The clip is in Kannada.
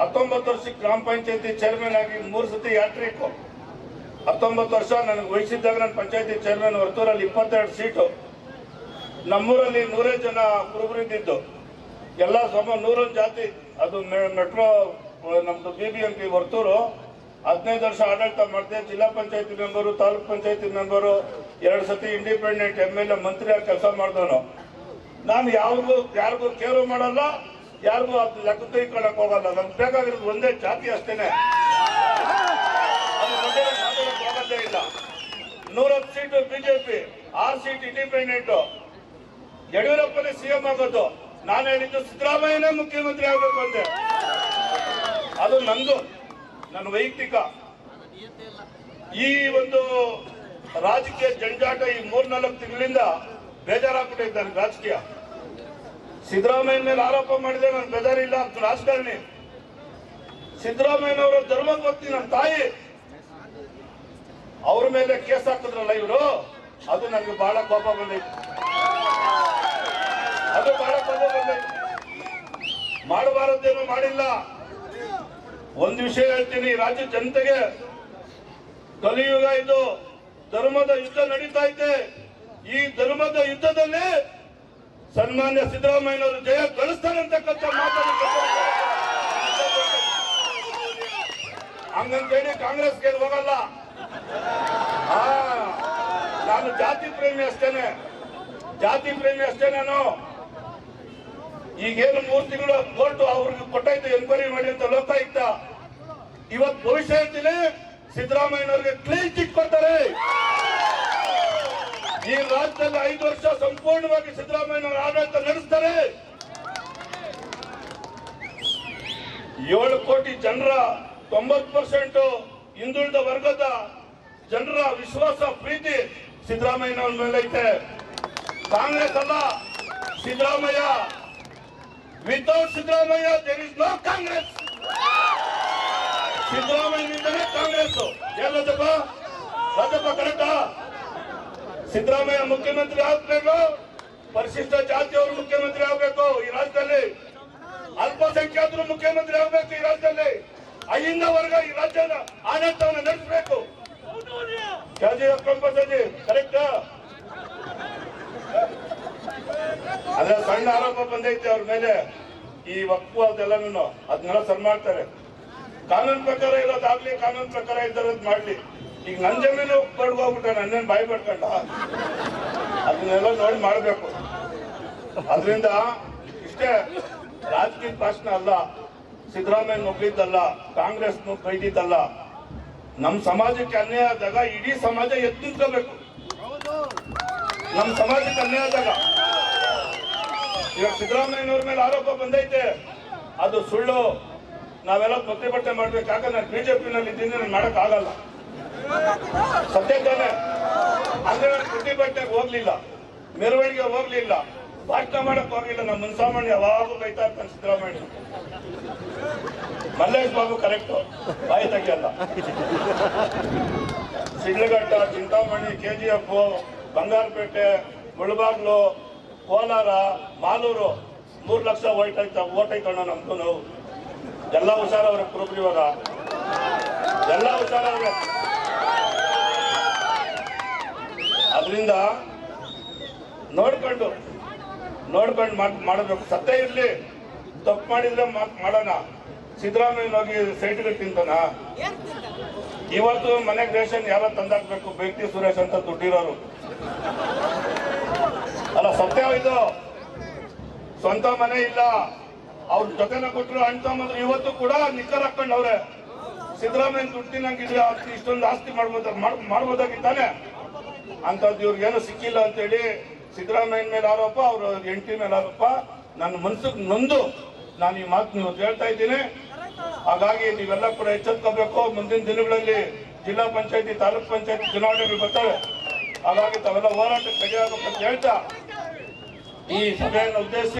ಹತ್ತೊಂಬತ್ತು ವರ್ಷಕ್ಕೆ ಗ್ರಾಮ ಪಂಚಾಯತಿ ಚೇರ್ಮನ್ ಆಗಿ ಮೂರು ಸತಿ ಯಾಟ್ರಿಕ್ ಹತ್ತೊಂಬತ್ತು ವರ್ಷ ನನಗೆ ವಹಿಸಿದ್ದಾಗ ನಾನು ಪಂಚಾಯತಿ ಚೇರ್ಮನ್ ವರ್ತೂರಲ್ಲಿ ಇಪ್ಪತ್ತೆರಡು ಸೀಟು ನಮ್ಮೂರಲ್ಲಿ ನೂರೇ ಜನ ಕುರುಬರಿದ್ದಿದ್ದು ಎಲ್ಲ ಸಮ ನೂರೊಂದು ಜಾತಿ. ಅದು ಮೆಟ್ರೋ ನಮ್ಮದು B B M P Varthur ಹದಿನೈದು ವರ್ಷ ಆಡಳಿತ ಮಾಡಿದೆ, ಜಿಲ್ಲಾ ಪಂಚಾಯತಿ ಮೆಂಬರು ತಾಲೂಕ್ ಪಂಚಾಯತಿ ಮೆಂಬರು ಎರಡು ಸತಿ ಇಂಡಿಪೆಂಡೆಂಟ್ ಎಂ ಎಲ್ ಎ ಮಂತ್ರಿ ಆಗಿ ಕೆಲಸ ಮಾಡಿದವನು. ನಾನು ಯಾರಿಗೂ ಯಾರಿಗೂ ಕೇರು ಮಾಡಲ್ಲ. ಯಾರಿಗೂ ಅದು ಲೆಕ್ಕ ತೆಗೆದುಕೊಳ್ಳಕ್ ಹೋಗಲ್ಲ. ನಮ್ಗೆ ಬೇಕಾಗಿರೋದು ಒಂದೇ ಜಾತಿ ಅಷ್ಟೇನೆ. ಇಲ್ಲ. ನೂರತ್ತು ಸೀಟು ಬಿಜೆಪಿ ಆರು ಸೀಟ್ ಇಂಡಿಪೆಂಡೆಂಟ್ ಯಡಿಯೂರಪ್ಪನೇ ಸಿಎಂ ಆಗೋದು. ನಾನು ಹೇಳಿದ್ದು ಸಿದ್ದರಾಮಯ್ಯನೇ ಮುಖ್ಯಮಂತ್ರಿ ಆಗಬೇಕು ಅಂದೆ. ಅದು ನಂದು, ನನ್ನ ವೈಯಕ್ತಿಕ. ಈ ಒಂದು ರಾಜಕೀಯ ಜಂಜಾಟ ಈ ಮೂರ್ನಾಲ್ಕು ತಿಂಗಳಿಂದ ಬೇಜಾರಾಗ್ಬಿಟ್ಟಿದ್ದಾರೆ ರಾಜಕೀಯ. ಸಿದ್ದರಾಮಯ್ಯ ಮೇಲೆ ಆರೋಪ ಮಾಡಿದೆ ನಾನು ಬೇಜಾರಿಲ್ಲ ಅಂತ ರಾಜಕಾರಣಿ. ಸಿದ್ದರಾಮಯ್ಯನವರ ಧರ್ಮ ಗೊತ್ತಿ ನನ್ನ ತಾಯಿ. ಅವ್ರ ಮೇಲೆ ಕೇಸ್ ಹಾಕಿದ್ರಲ್ಲ ಇವರು? ಅದು ನನಗೆ ಬಹಳ ಕೋಪ ಬಂದೈತೆ. ಅದು ಬಹಳ ಕೋಪ ಬಂದೈತೆ. ಮಾಡಬಾರದೇನು ಮಾಡಿಲ್ಲ. ಒಂದು ವಿಷಯ ಹೇಳ್ತೀನಿ ರಾಜ್ಯ ಜನತೆಗೆ. ಕಲಿಯುಗ ಇದು. ಧರ್ಮದ ಯುದ್ಧ ನಡೀತಾ ಇದೆ ಈ ಧರ್ಮದ ಯುದ್ಧದಲ್ಲಿ ಸನ್ಮಾನ್ಯ ಸಿದ್ದರಾಮಯ್ಯನವರು ಜಯ ಗಳಿಸ್ತಾರೆ ಅಂತಕ್ಕಂಥ ಮಾತನ್ನು ಹಂಗಂತೇಳಿ ಕಾಂಗ್ರೆಸ್ಗೆ ಹೋಗಲ್ಲ. ನಾನು ಜಾತಿ ಪ್ರೇಮಿ ಅಷ್ಟೇನೆ. ಜಾತಿ ಪ್ರೇಮಿ ಅಷ್ಟೇ ನಾನು. ಈಗೇನು ಮೂರು ತಿಂಗಳು ಕೋರ್ಟ್ ಅವ್ರಿಗೆ ಕೊಟ್ಟೈತೆ ಎನ್ಕ್ವೈರಿ ಮಾಡಿ ಅಂತ ಲೋಕಾಯುಕ್ತ. ಇವತ್ತು ಭವಿಷ್ಯ ಹೇಳ್ತೀನಿ ಸಿದ್ದರಾಮಯ್ಯನವ್ರಿಗೆ ಕ್ಲೀನ್ ಚಿಟ್ ಕೊಡ್ತಾರೆ. ಈ ರಾಜ್ಯದಲ್ಲಿ ಐದು ವರ್ಷ ಸಂಪೂರ್ಣವಾಗಿ ಸಿದ್ದರಾಮಯ್ಯನವರ ಆಡಳಿತ ನಡೆಸ್ತಾರೆ ಏಳು ಕೋಟಿ ಜನರ ತೊಂಬತ್ತು ಪರ್ಸೆಂಟ್ ಹಿಂದುಳಿದ ವರ್ಗದ ಜನರ ವಿಶ್ವಾಸ, ಪ್ರೀತಿ ಸಿದ್ದರಾಮಯ್ಯನವರ ಮೇಲೆ ಐತೆ. ಕಾಂಗ್ರೆಸ್ ಅಲ್ಲ. Siddaramaiah without Siddaramaiah there is no Congress. ಸಿದ್ದರಾಮಯ್ಯನಿಂದಲೇ Congress. ಎಲ್ಲದಪ್ಪ ರಾಜಪ್ಪ? ಕರೆಕ್ಟಾ ಸಿದ್ದರಾಮಯ್ಯ ಮುಖ್ಯಮಂತ್ರಿ ಆಗ್ಬೇಕು. ಪರಿಶಿಷ್ಟ ಜಾತಿಯವರು ಮುಖ್ಯಮಂತ್ರಿ ಆಗ್ಬೇಕು. ಈ ರಾಜ್ಯದಲ್ಲಿ ಅಲ್ಪಸಂಖ್ಯಾತರು ಮುಖ್ಯಮಂತ್ರಿ ಆಗ್ಬೇಕು. ಅಹಿಂದ ವರ್ಗ ಈ ರಾಜ್ಯದ ಆಡಳಿತವನ್ನು ನಡೆಸಬೇಕು. ಕರೆಕ್ಟಾ? ಸಣ್ಣ ಆರೋಪ ಬಂದೈತೆ ಅವ್ರ ಮೇಲೆ. ಈ ವಕ್ಫು ಅದೆಲ್ಲನೂ ಅದನ್ನೆಲ್ಲ ಸರ್ ಮಾಡ್ತಾರೆ. ಕಾನೂನು ಪ್ರಕಾರ ಇರೋದಾಗ್ಲಿ ಕಾನೂನು ಪ್ರಕಾರ ಇದ್ದರದ್ ಮಾಡ್ಲಿ. ಈಗ ನನ್ ಜಮೀನು ಬಡ್ಗೋಗ್ಬಿಟ್ಟ ನನ್ನೇನ್ ಬಾಯಿ ಪಡ್ಕೊಂಡ? ಅದನ್ನೆಲ್ಲ ನೋಡಿ ಮಾಡಬೇಕು. ಅದರಿಂದ ಇಷ್ಟೇ ರಾಜಕೀಯ ಭಾಷಣ ಅಲ್ಲ. ಸಿದ್ದರಾಮಯ್ಯ ನುಗ್ಗಿದ್ದಲ್ಲ, ಕಾಂಗ್ರೆಸ್ ಕೈದಿದ್ದಲ್ಲ ನಮ್ಮ ಸಮಾಜಕ್ಕೆ ಅನ್ಯಾಯ ಆದಾಗ ಇಡೀ ಸಮಾಜ ಎದ್ದು ನಿಂತ್ಕೋಬೇಕು. ನಮ್ ಸಮಾಜಕ್ಕೆ ಅನ್ಯಾಯ ಆದಾಗ. ಇವಾಗ ಸಿದ್ದರಾಮಯ್ಯನವ್ರ ಮೇಲೆ ಆರೋಪ ಬಂದೈತೆ. ಅದು ಸುಳ್ಳು. ನಾವೆಲ್ಲ ಪ್ರತಿಭಟನೆ ಮಾಡ್ಬೇಕು. ಯಾಕಂದ್ರೆ ನಾನು ಬಿಜೆಪಿನಲ್ಲಿ ಇದ್ದೀನಿ, ನಾನು ಮಾಡಕ್ ಆಗಲ್ಲ. ಸತ್ಯ ತಾನೆ. ಅಂದ್ರೆ ನಾನು ಪ್ರತಿಭಟನೆಗೆ ಹೋಗ್ಲಿಲ್ಲ. ಮೆರವಣಿಗೆ ಹೋಗ್ಲಿಲ್ಲ. ಭಾಷಣ ಮಾಡಕ್ ಹೋಗ್ಲಿಲ್ಲ. ನಮ್ಮ ಮುನ್ಸಾಮಾನ್ಯ ಯಾವಾಗೂ ಬೈತಾ ಇರ್ತಾನೆ ಸಿದ್ದರಾಮಯ್ಯ. ಮಲ್ಲೇಶ್ ಬಾಬು ಕರೆಕ್ಟ್. ಬಾಯಿ ತೆಗಿಯಲ್ಲ. Sidlaghatta, Chintamani K G F Bangarapete, Mulbagal, Kolar, Malur, ಮೂರು ಲಕ್ಷ ಓಟ್ ಐತ ಓಟ್ ಐತಣ್ಣ ನಮ್ದು ನಾವು. ಎಲ್ಲ ಹುಷಾರವ್ರೆ ಕುರುಬ್ರು ಇವಾಗ. ಎಲ್ಲ ಹುಷಾರವ್ರೆ ಅದರಿಂದ ನೋಡ್ಕೊಂಡು ನೋಡ್ಕೊಂಡು ಮಾಡ್- ಮಾಡಬೇಕು. ಸತ್ಯ ಇರ್ಲಿ. ತಪ್ಪು ಮಾಡಿದ್ರೆ ಮಾಡೋಣ. ಸಿದ್ದರಾಮಯ್ಯ ಹೋಗಿ ಸೈಟ್ಗೆ ತಿಂತಾನ ಇವತ್ತು ಮನೆಗೆ ರೇಷನ್ ಯಾರೋ ತಂದಾಕ್ಬೇಕು ಬೇಕ್ತಿ ಸುರೇಶ್ ಅಂತ ದುಡ್ಡಿರೋರು. ಅಲ್ಲ ಸತ್ಯ ಇದು. ಸ್ವಂತ ಮನೆ ಇಲ್ಲ. ಅವ್ರ ಜೊತೆನ ಕೊಟ್ಟರು ಅಣ್ಣ ತಮ್ಮಂದ್ರು ಇವತ್ತು ಕೂಡ ನಿಖರ್ ಹಾಕೊಂಡವ್ರೆ ಸಿದ್ದರಾಮಯ್ಯ ದುಡ್ಡು ತಿನ್ನಂಗಿದ್ರೆ ಇಷ್ಟೊಂದು ಆಸ್ತಿ ಮಾಡ್ಬೋದ ಮಾಡ್ಬೋದಾಗಿದ್ದಾನೆ. ಮಾಡ್ಬೋದಾಗಿತ್ತಾನೆ ಅಂತದ್ದು ಇವ್ರಿಗೇನು ಸಿಕ್ಕಿಲ್ಲ ಅಂತೇಳಿ ಸಿದ್ದರಾಮಯ್ಯನ ಮೇಲೆ ಆರೋಪ ಅವ್ರ ಹೆಂಡತಿ ಮೇಲೆ ಆರೋಪ. ನನ್ನ ಮನ್ಸಿಗೆ ನೊಂದು. ನಾನು ಈ ಮಾತು ನೀವು ಹೇಳ್ತಾ ಇದ್ದೀನಿ. ಹಾಗಾಗಿ ನೀವೆಲ್ಲ ಕೂಡ ಎಚ್ಚೆತ್ಕೋಬೇಕು. ಮುಂದಿನ ದಿನಗಳಲ್ಲಿ ಜಿಲ್ಲಾ ಪಂಚಾಯತಿ, ತಾಲೂಕ್ ಪಂಚಾಯತಿ ಚುನಾವಣೆಗಳು ಬರ್ತವೆ. ಹಾಗಾಗಿ ತಾವೆಲ್ಲ ಹೋರಾಟ ಅಂತ ಹೇಳ್ತಾ ಈ ಸಭೆಯನ್ನು ಉದ್ದೇಶಿಸಿ